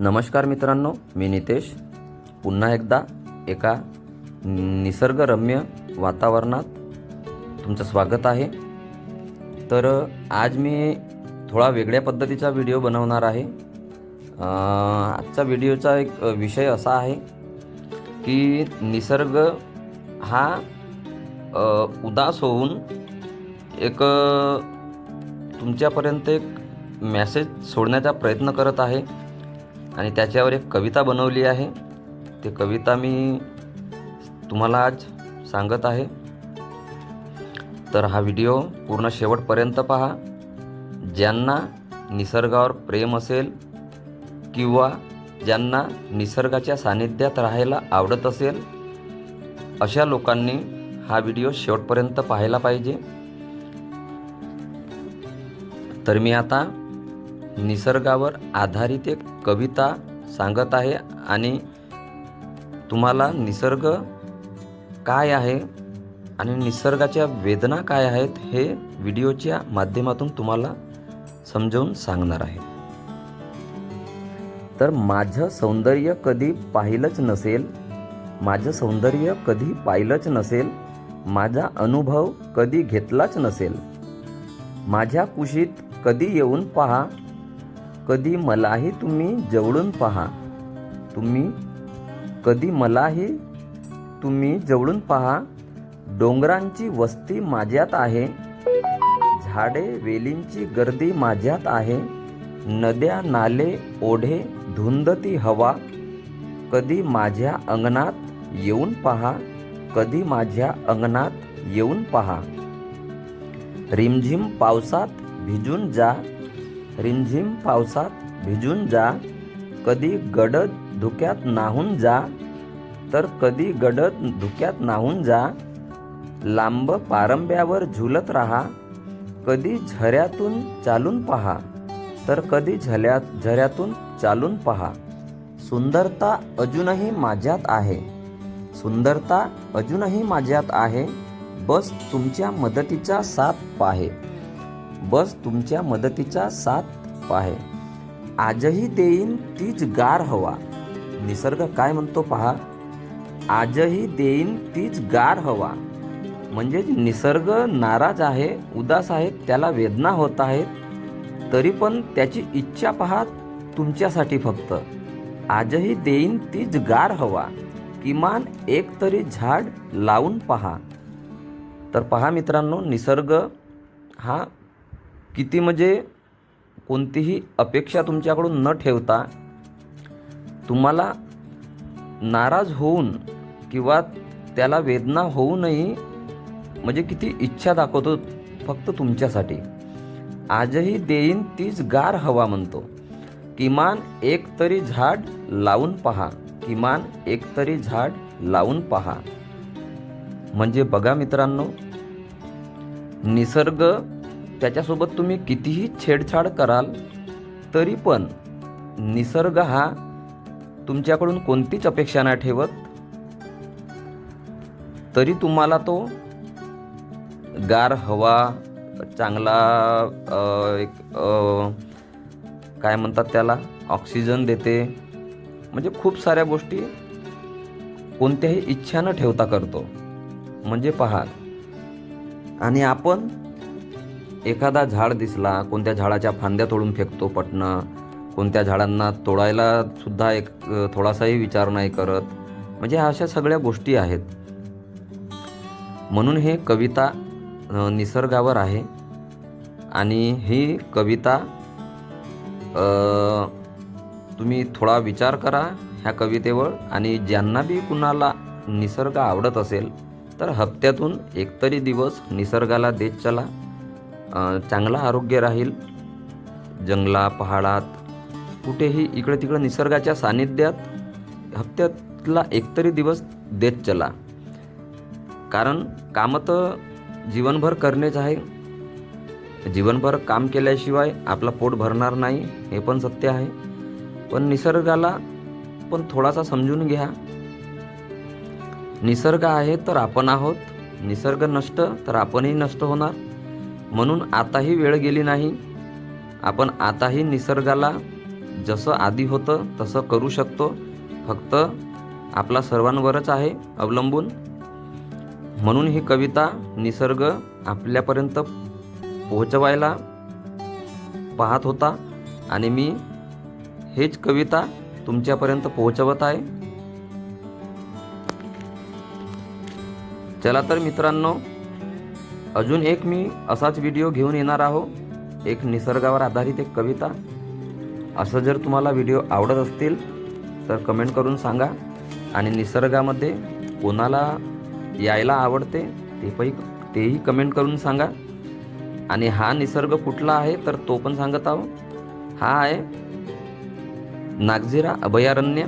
नमस्कार मित्रांनो मी नितेश. पुन्हा एकदा एका निसर्गरम्य वातावरणात तुमचं स्वागत आहे. तर आज मी थोडा वेगळ्या पद्धतीचा व्हिडिओ बनवणार आहे. आजचा व्हिडिओचा एक विषय असा आहे की निसर्ग हा उदास होऊन एक तुमच्यापर्यंत एक मॅसेज सोडण्याचा प्रयत्न करत आहे. आणि त्याच्यावर एक कविता बनवली आहे. ती कविता मी तुम्हाला आज सांगत आहे. तर हा व्हिडिओ पूर्ण शेवटपर्यंत पहा. ज्यांना निसर्गावर प्रेम असेल किंवा ज्यांना निसर्गाच्या सानिध्यात राहायला आवडत असेल अशा लोकांनी हा व्हिडिओ शेवटपर्यंत पाहायला पाहिजे. तर मी आता निसर्गावर आधारित एक कविता सांगत आहे आणि तुम्हाला निसर्ग काय आहे आणि निसर्गाच्या वेदना काय आहेत हे व्हिडिओच्या माध्यमातून तुम्हाला समजावून सांगणार आहे. तर माझं सौंदर्य कधी पाहिलंच नसेल माझं सौंदर्य कधी पाहिलंच नसेल माझा अनुभव कधी घेतलाच नसेल माझ्या कुशीत कधी येऊन पहा कधी मलाही तुम्ही जवळून पहा. तुम्ही कधी मलाही तुम्ही जवळून पहा. डोंगरांची वस्ती माझ्यात आहे. झाडे वेलींची गर्दी माझ्यात आहे. नद्या नाले ओढे धुंदती हवा. कधी माझ्या अंगणात येऊन पहा. कधी माझ्या अंगणात येऊन पहा. रिमझिम पावसात भिजून जा. रिमझिम पावसात भिजून जा. कधी गडद धुक्यात नाहून जा. तर कधी गडद धुक्यात नाहून जा. लांब पारंब्यावर झुलत राहा. कधी झऱ्यातून चालून पहा. तर कधी झल्या झऱ्यातून चालून पहा. सुंदरता अजूनही माझ्यात आहे. सुंदरता अजूनही माझ्यात आहे. बस तुमच्या मदतीचा साथ पाहे. बस तुमच्या मदतीचा साथ पाहे. आजही देईन तीच गार हवा. निसर्ग काय म्हणतो पहा? आजही देईन तीच गार हवा. म्हणजे निसर्ग नाराज आहे उदास आहे त्याला वेदना होत आहेत तरी पण त्याची इच्छा पहा तुमच्यासाठी फक्त. आजही देईन तीच गार हवा. किमान एक तरी झाड लावून पहा. तर पहा मित्रांनो निसर्ग हा किती म्हणजे कोणतीही अपेक्षा तुमच्याकडून न ठेवता तुम्हाला नाराज होऊन किंवा त्याला वेदना होऊनही म्हणजे किती इच्छा दाखवतो फक्त तुमच्यासाठी. आजही देईन तीच गार हवा म्हणतो. किमान एक तरी झाड लावून पहा. किमान एक तरी झाड लावून पहा. म्हणजे बघा मित्रांनो निसर्ग त्याच्यासोबत तुम्ही कितीही छेडछाड कराल तरी पण निसर्ग हा तुमच्याकडून कोणतीच अपेक्षा नाही ठेवत. तरी तुम्हाला तो गार हवा चांगला एक काय म्हणतात त्याला ऑक्सिजन देते. म्हणजे खूप साऱ्या गोष्टी कोणत्याही इच्छा न ठेवता करतो. म्हणजे पहा. आणि आपण एखादा झाड दिसला कोणत्या झाडाच्या फांद्या तोडून फेकतो पटणं कोणत्या झाडांना तोडायला सुद्धा एक थोडासाही विचार नाही करत. म्हणजे अशा सगळ्या गोष्टी आहेत. म्हणून हे कविता निसर्गावर आहे. आणि ही कविता तुम्ही थोडा विचार करा ह्या कवितेवर. आणि ज्यांना बी कुणाला निसर्ग आवडत असेल तर हप्त्यातून एकतरी दिवस निसर्गाला देत चला. चांगलं आरोग्य राहील. जंगला पहाडात कुठेही इकडे तिकडे निसर्गाच्या सानिध्यात हप्त्यातला एकतरी दिवस देत चला. कारण कामं तर जीवनभर करणेच आहे. जीवनभर काम केल्याशिवाय आपलं पोट भरणार नाही हे पण सत्य आहे. पण निसर्गाला पण थोडासा समजून घ्या. निसर्ग आहे तर आपण आहोत. निसर्ग नष्ट तर आपणही नष्ट होणार. म्हणून आताही वेळ गेली नाही. आपण आताही निसर्गाला जसं आधी होतं तसं करू शकतो. फक्त आपला सर्वांवरच आहे अवलंबून. म्हणून ही कविता निसर्ग आपल्यापर्यंत पोहोचवायला पाहत होता आणि मी हेच कविता तुमच्यापर्यंत पोहोचवत आहे. चला तर मित्रांनो अजून एक मी असाच व्हिडिओ घेऊन येणार आहो. एक निसर्गावर आधारित एक कविता. असं जर तुम्हाला व्हिडिओ आवडत असतील तर कमेंट करून सांगा. आणि निसर्गामध्ये कोणाला यायला आवडते ते पण तेही कमेंट करून सांगा. आणि हा निसर्ग कुठला आहे तर तो पण सांगत आहो. हा आहे नागझिरा अभयारण्य.